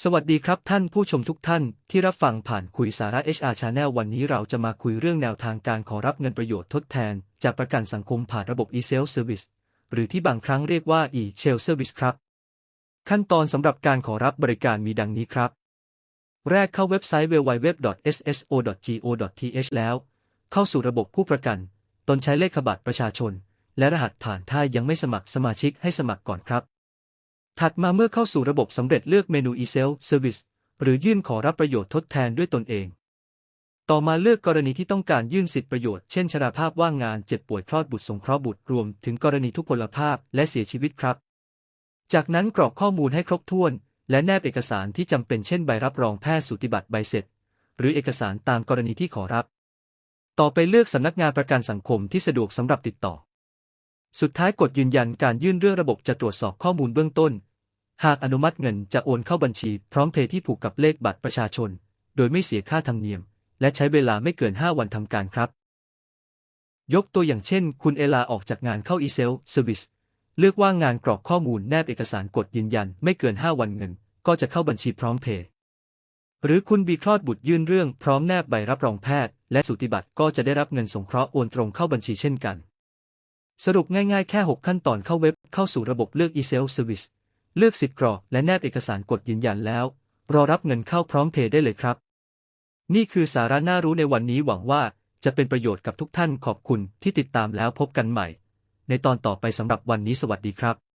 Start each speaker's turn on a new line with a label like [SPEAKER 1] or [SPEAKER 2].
[SPEAKER 1] สวัสดีครับท่านผู้ชมทุกท่านที่รับฟังผ่านคุยสาระ HR Channel วันนี้เราจะมาคุยเรื่องแนวทางการขอรับเงินประโยชน์ทดแทน จากประกันสังคมผ่านระบบ e-self service หรือที่บางครั้งเรียกว่า e-shell service ครับ ขั้นตอนสำหรับการขอรับบริการมีดังนี้ครับ แรกเข้าเว็บไซต์ www.sso.go.th แล้ว เข้าสู่ระบบผู้ประกัน ตนใช้เลขบัตรประชาชน และรหัสผ่านถ้ายังไม่สมัครสมาชิกให้สมัครก่อนครับ ถัดมาเมื่อเข้าสู่ระบบสำเร็จเลือกเมนู e-self service หรือยื่นขอรับประโยชน์ทดแทนด้วยตนเอง ต่อมาเลือกกรณีที่ต้องการยื่นสิทธิประโยชน์ เช่น ชราภาพว่างงาน เจ็บป่วยคลอดบุตรสงเคราะห์บุตร รวมถึงกรณีทุพพลภาพและเสียชีวิตครับ จากนั้นกรอกข้อมูลให้ครบถ้วน และแนบเอกสารที่จำเป็นเช่นใบรับรองแพทย์สูติบัตรใบเสร็จ หรือเอกสารตามกรณีที่ขอรับ ต่อไปเลือกสำนักงานประกันสังคมที่สะดวกสำหรับติดต่อ สุดท้ายกดยืนยันการยื่นเรื่องระบบจะตรวจสอบข้อมูลเบื้องต้น หากอนุมัติเงินจะโอนเข้าบัญชีพร้อมเพย์ที่ผูกกับเลขบัตรประชาชน โดยไม่เสียค่าธรรมเนียม และใช้เวลาไม่เกิน 5 วันทำการครับ ยกตัวอย่างเช่น คุณเอลาออกจากงานเข้า e-sell service เลือกว่างงานกรอกข้อมูลแนบเอกสารกดยืนยันไม่เกิน 5 วันเงิน ก็จะเข้าบัญชีพร้อมเพย์หรือคุณบีคลอดบุตรยื่นเรื่องพร้อมแนบใบรับรองแพทย์และสูติบัตรก็จะได้รับเงินสงเคราะห์โอนตรงเข้าบัญชีเช่นกัน สรุปง่ายๆ แค่ 6 ขั้นตอนเข้าเว็บเข้าสู่ระบบเลือก e-sell service เลือกสิทธิ์กรอกและแนบเอกสารกดยืนยันแล้ว รอรับเงินเข้าพร้อมเพย์ได้เลยครับ นี่คือสาระน่ารู้ในวันนี้หวังว่าจะเป็นประโยชน์กับทุกท่านขอบคุณที่ติดตามแล้วพบกันใหม่ ในตอนต่อไปสำหรับวันนี้สวัสดีครับ